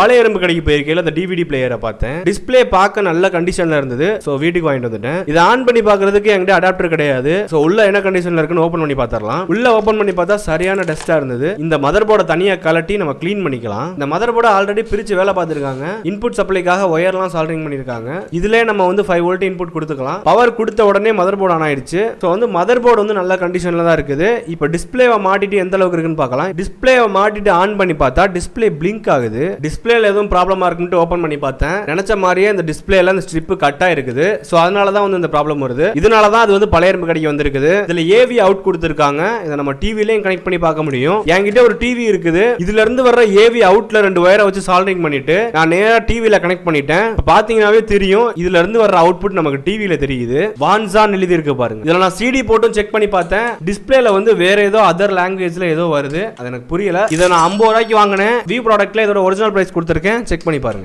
பழைய எறும்பு கடைக்கு போயிருக்கையில அந்த டிவிடி பிளேயரை பார்த்தேன். டிஸ்ப்ளே பார்க்க நல்ல கண்டிஷன்ல இருந்தது. ஸோ வீட்டுக்கு வாங்கிட்டு வந்துட்டேன். இதை ஆன் பண்ணி பார்க்கறதுக்கு என்கிட்ட அடாப்டர் கிடையாது. ஸோ உள்ள என்ன கண்டிஷன்ல இருக்குன்னு ஓப்பன் பண்ணி பார்த்துடலாம். உள்ள ஓப்பன் பண்ணி பார்த்தா சரியான டஸ்டா இருந்தது. இந்த மதர் போர்டை தனியா கலட்டி நம்ம க்ளீன் பண்ணிக்கலாம். இந்த மதர் போர்டை ஆல்ரெடி பிரிச்சு வேலை பார்த்துருக்காங்க. இன்புட் சப்ளைக்காக ஒயர்லாம் சால்டரிங் பண்ணிருக்காங்க இதுல நம்ம வந்து ஃபைவ் வோல்ட் இன்புட் கொடுத்துக்கலாம். பவர் கொடுத்த உடனே மதர் போர்டு ஆன் ஆயிடுச்சு. ஸோ வந்து மதர் போர்டு வந்து நல்ல கண்டிஷன்ல தான் இருக்குது. இப்போ டிஸ்பிளேவை மாட்டிட்டு எந்த அளவுக்கு இருக்குன்னு பார்க்கலாம். டிஸ்பிளேவை மாட்டிட்டு ஆன் பண்ணி பார்த்தா டிஸ்பிளே பிளிங்க் ஆகுது. டிஸ்பிளே டிஸ்பிளேல எதுவும் ப்ராப்ளமாக இருக்குன்ட்டு ஓப்பன் பண்ணி பார்த்தேன். நினைச்ச மாதிரியே இந்த டிஸ்பிளேல அந்த ஸ்ட்ரிப் கட் ஆயிருக்குது ஸோ அதனால தான் வந்து இந்த ப்ராப்ளம் வருது. இதனால தான் அது வந்து பழைய இரும்பு கடைக்கு வந்திருக்குது. இதுல ஏவி அவுட் கொடுத்துருக்காங்க. இதை நம்ம டிவிலையும் கனெக்ட் பண்ணி பார்க்க முடியும். என்கிட்ட ஒரு டிவி இருக்குது. இதுல இருந்து வர்ற ஏவி அவுட்ல ரெண்டு ஒயரை வச்சு சால்டரிங் பண்ணிட்டு நான் நேரா டிவியில் கனெக்ட் பண்ணிட்டேன். இப்ப பாத்தீங்கன்னாவே தெரியும். இதுல இருந்து வர்ற அவுட்புட் நமக்கு டிவியில் தெரியுது. வான்சான் எழுதி இருக்கு பாருங்க. இதில் நான் சிடி போட்டும் செக் பண்ணி பார்த்தேன். டிஸ்பிளேல வந்து வேற ஏதோ அதர் லாங்குவேஜ்ல ஏதோ வருது. அது எனக்கு புரியல. இதை நான் ஐம்பது ரூபாய்க்கு வாங்கினேன். வி ப்ராடக்ட்ல இதோட ஒரிஜினல் பிரைஸ் கொடுத்துருக்கேன். செக் பண்ணி பாருங்க.